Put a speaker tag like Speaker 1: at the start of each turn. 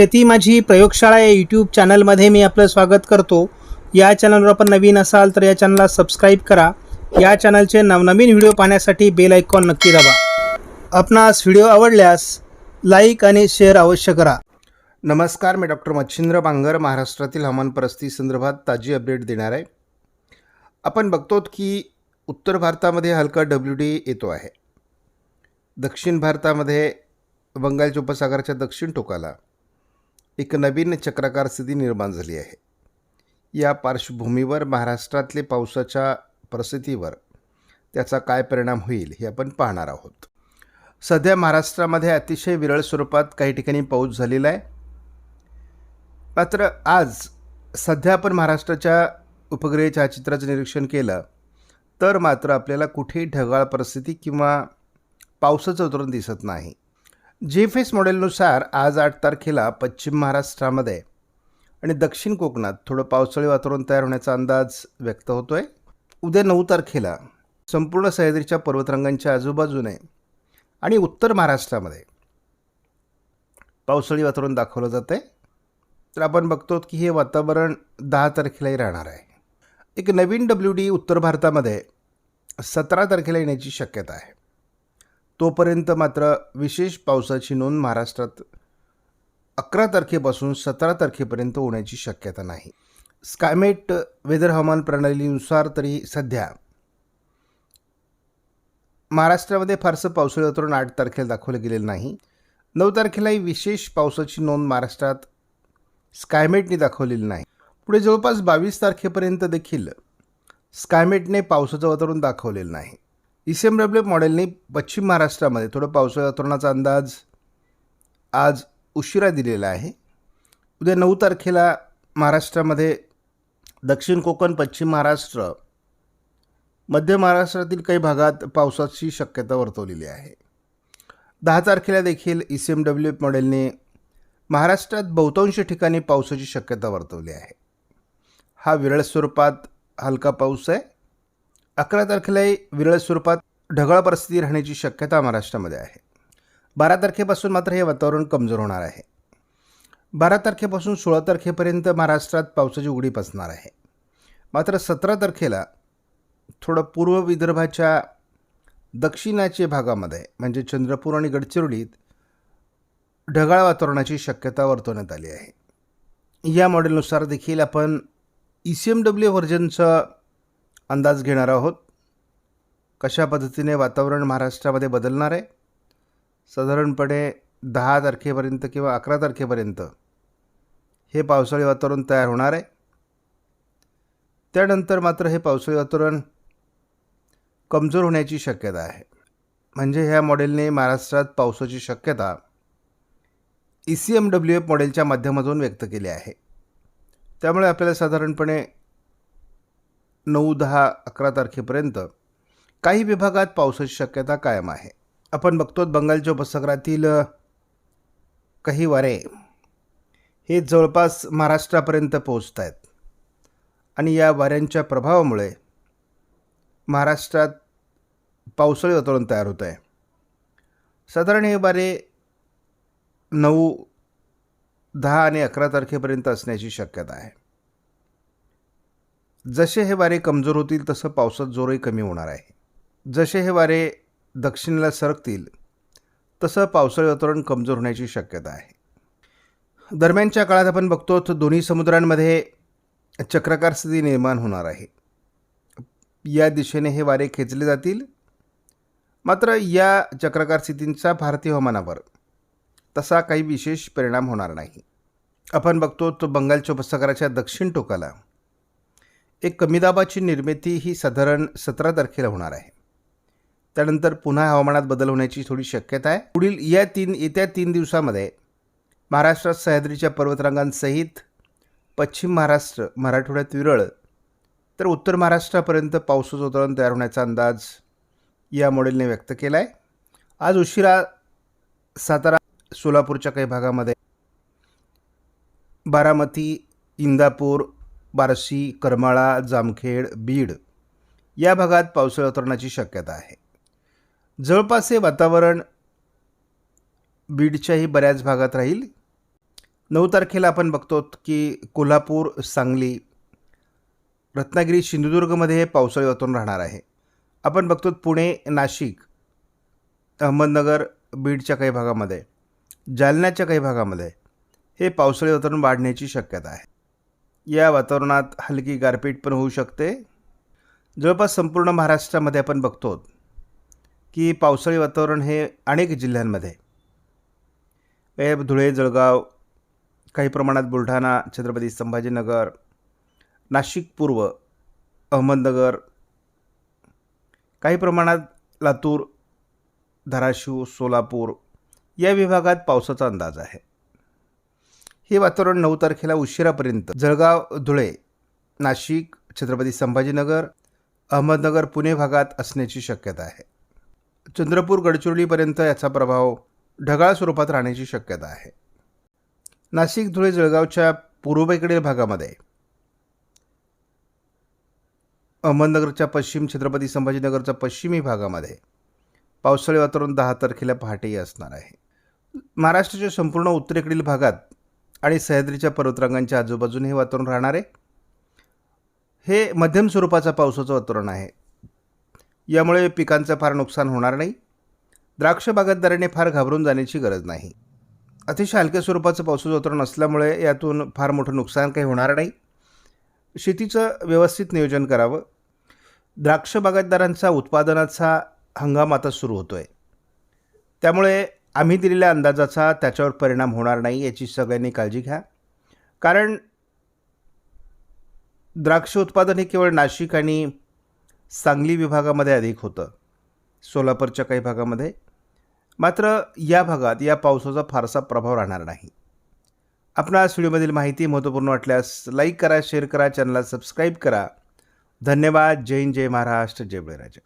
Speaker 1: शेती माझी प्रयोगशाळा या यूट्यूब चॅनलमध्ये मी आपलं स्वागत करतो. या चॅनलवर आपण नवीन असाल तर या चॅनलला सबस्क्राईब करा. या चॅनलचे नवनवीन व्हिडिओ पाहण्यासाठी बेल आयकॉन नक्की दाबा. आपणास व्हिडिओ आवडल्यास लाईक आणि शेअर अवश्य करा. नमस्कार मी डॉक्टर मच्छिंद्र बांगर महाराष्ट्रातील हवामान परिस्थिती संदर्भात ताजी अपडेट देणार आहे. आपण बघतो की उत्तर भारतामध्ये हलका डब्ल्यू डी येतो आहे. दक्षिण भारतामध्ये बंगालच्या उपसागराच्या दक्षिण टोकाला एक नवीन चक्राकार स्थिती निर्माण झाली आहे. या पार्श्वभूमीवर महाराष्ट्रातले पावसाच्या परिस्थितीवर त्याचा काय परिणाम होईल हे आपण पाहणार आहोत. सध्या महाराष्ट्रामध्ये अतिशय विरळ स्वरूपात काही ठिकाणी पाऊस झालेला आहे. मात्र आज सध्या आपण महाराष्ट्राच्या उपग्रह छायाचित्राचं निरीक्षण केलं तर मात्र आपल्याला कुठेही ढगाळ परिस्थिती किंवा पावसाचं उतरून दिसत नाही. जी फेस मॉडेलनुसार आज आठ तारखेला पश्चिम महाराष्ट्रामध्ये आणि दक्षिण कोकणात थोडं पावसाळी वातावरण तयार होण्याचा अंदाज व्यक्त होतो आहे उद्या नऊ तारखेला संपूर्ण सह्याद्रीच्या पर्वतरांगांच्या आजूबाजूने आणि उत्तर महाराष्ट्रामध्ये पावसाळी वातावरण दाखवलं जातं आहे तर आपण बघतो की हे वातावरण दहा तारखेलाही राहणार आहे. एक नवीन डब्ल्यू डी उत्तर भारतामध्ये सतरा तारखेला येण्याची शक्यता आहे. तोपर्यंत मात्र विशेष पावसाची नोंद महाराष्ट्रात अकरा तारखेपासून सतरा तारखेपर्यंत होण्याची शक्यता नाही. स्कायमेट वेदर हवामान प्रणालीनुसार तरी सध्या महाराष्ट्रामध्ये फारसं पावसाळी वातावरण आठ तारखेला दाखवलं गेलेलं नाही. नऊ तारखेलाही विशेष पावसाची नोंद महाराष्ट्रात स्कायमेटने दाखवलेली नाही. पुढे जवळपास बावीस तारखेपर्यंत देखील स्कायमेटने पावसाचं वातावरण दाखवलेलं नाही. ई सी एम डब्ल्यू मॉडेलने पश्चिम महाराष्ट्रामध्ये थोडं पावसाळी वातावरणाचा अंदाज आज उशिरा दिलेला आहे. उद्या नऊ तारखेला महाराष्ट्रामध्ये दक्षिण कोकण पश्चिम महाराष्ट्र मध्य महाराष्ट्रातील काही भागात पावसाची शक्यता वर्तवलेली आहे. दहा तारखेला देखील ई सी एम डब्ल्यू मॉडेलने महाराष्ट्रात बहुतांश ठिकाणी पावसाची शक्यता वर्तवली आहे. हा विरळ स्वरूपात हलका पाऊस आहे. अकरा तारखेलाही विरळ स्वरूपात ढगाळ परिस्थिती राहण्याची शक्यता महाराष्ट्रामध्ये आहे. बारा तारखेपासून मात्र हे वातावरण कमजोर होणार आहे. बारा तारखेपासून सोळा तारखेपर्यंत महाराष्ट्रात पावसाची उघडीप असणार आहे. मात्र सतरा तारखेला थोडं पूर्व विदर्भाच्या दक्षिणाच्या भागामध्ये म्हणजे चंद्रपूर आणि गडचिरोलीत ढगाळ वातावरणाची शक्यता वर्तवण्यात आली आहे. या मॉडेलनुसार देखील आपण ई सी एम डब्ल्यू व्हर्जनचं अंदाज घेणार आहोत. कशा पद्धतीने वातावरण महाराष्ट्रामध्ये बदलणार आहे? साधारणपणे दहा तारखेपर्यंत किंवा अकरा तारखेपर्यंत हे पावसाळी वातावरण तयार होणार आहे. त्यानंतर मात्र हे पावसाळी वातावरण कमजोर होण्याची शक्यता आहे. म्हणजे ह्या मॉडेलने महाराष्ट्रात पावसाची शक्यता E C M W F मॉडेलच्या माध्यमातून व्यक्त केली आहे. त्यामुळे आपल्याला साधारणपणे नऊ दहा अकरा तारखेपर्यंत काही विभागात पावसाची शक्यता कायम आहे. आपण बघतो बंगालच्या उपसागरातील काही वारे हे जवळपास महाराष्ट्रापर्यंत पोहोचत आहेत आणि या वाऱ्यांच्या प्रभावामुळे महाराष्ट्रात पावसाळी वातावरण तयार होत आहे साधारण हे वारे नऊ दहा आणि अकरा तारखेपर्यंत असण्याची शक्यता आहे. जसे हे वारे कमजोर होतील तसं पावसात जोरही कमी होणार आहे. जसे हे वारे दक्षिणेला सरकतील तसं पावसाळी वातावरण कमजोर होण्याची शक्यता आहे. दरम्यानच्या काळात आपण बघतो दोन्ही समुद्रांमध्ये चक्राकार स्थिती निर्माण होणार आहे. या दिशेने हे वारे खेचले जातील. मात्र या चक्राकार स्थितींचा भारतीय हवामानावर तसा काही विशेष परिणाम होणार नाही. आपण बघतो तो बंगालच्या उपसागराच्या दक्षिण टोकाला एक कमी दाबाची निर्मिती ही साधारण सतरा तारखेला होणार आहे. त्यानंतर पुन्हा हवामानात बदल होण्याची थोडी शक्यता आहे. पुढील या तीन येत्या तीन दिवसामध्ये महाराष्ट्रात सह्याद्रीच्या पर्वतरांगांसहित पश्चिम महाराष्ट्र मराठवाड्यात विरळ तर उत्तर महाराष्ट्रापर्यंत पावसाचं उतरण तयार होण्याचा अंदाज या मॉडेलने व्यक्त केला आहे आज उशिरा सातारा सोलापूरच्या काही भागामध्ये बारामती इंदापूर बार्शी करमाळा जामखेड बीड या भागात पावसाळी उतरण्याची शक्यता आहे. जवळपास हे वातावरण बीडच्याही बऱ्याच भागात राहील. नऊ तारखेला आपण बघतो की कोल्हापूर सांगली रत्नागिरी सिंधुदुर्गमध्ये हे पावसाळी वातावरण राहणार आहे. आपण बघतो पुणे नाशिक अहमदनगर बीडच्या काही भागामध्ये जालन्याच्या काही भागामध्ये हे पावसाळी वातावरण वाढण्याची शक्यता आहे. या वातावरणात हलकी गारपीट पण होऊ शकते. जवळपास संपूर्ण महाराष्ट्रामध्ये आपण बघतो की पावसाळी वातावरण हे अनेक जिल्ह्यांमध्ये. धुळे जळगाव काही प्रमाणात बुलढाणा छत्रपती संभाजीनगर नाशिक पूर्व अहमदनगर काही प्रमाणात लातूर धाराशिव सोलापूर या विभागात पावसाचा अंदाज आहे. हे वातावरण नऊ तारखेला उशिरापर्यंत जळगाव धुळे नाशिक छत्रपती संभाजीनगर अहमदनगर पुणे भागात असण्याची शक्यता आहे. चंद्रपूर गडचिरोलीपर्यंत याचा प्रभाव ढगाळ स्वरूपात राहण्याची शक्यता आहे. नाशिक धुळे जळगावच्या पूर्वेकडील भागामध्ये अहमदनगरच्या पश्चिम छत्रपती संभाजीनगरच्या पश्चिमी भागामध्ये पावसाळी वातावरण दहा तारखेला पहाटेही असणार आहे. महाराष्ट्राच्या संपूर्ण उत्तरेकडील भागात आणि सह्याद्रीच्या पर्वतरांगांच्या आजूबाजूने हे वातावरण राहणार आहे. हे मध्यम स्वरूपाचं पावसाचं वातावरण आहे. यामुळे पिकांचं फार नुकसान होणार नाही. द्राक्ष बागायतदारांनी फार घाबरून जाण्याची गरज नाही. अतिशय हलक्या स्वरूपाचं पावसाचं वातावरण असल्यामुळे यातून फार मोठं नुकसान काही होणार नाही. शेतीचं व्यवस्थित नियोजन करावं. द्राक्ष बागायतदारांचा उत्पादनाचा हंगाम आता सुरू होतो आहे त्यामुळे आम्ही दिलेल्या अंदाजाचा त्याच्यावर परिणाम होणार नाही याची सगळ्यांनी काळजी घ्या. कारण द्राक्ष उत्पादन हे केवळ नाशिक आणि सांगली विभागामध्ये अधिक होतं सोलापूरच्या काही भागामध्ये. मात्र या भागात या पावसाचा फारसा प्रभाव राहणार नाही. आपणास व्हिडिओमधील माहिती महत्त्वपूर्ण वाटल्यास लाईक करा शेअर करा चॅनलला सबस्क्राईब करा. धन्यवाद. जय हिंद जय महाराष्ट्र जय बळीराजा.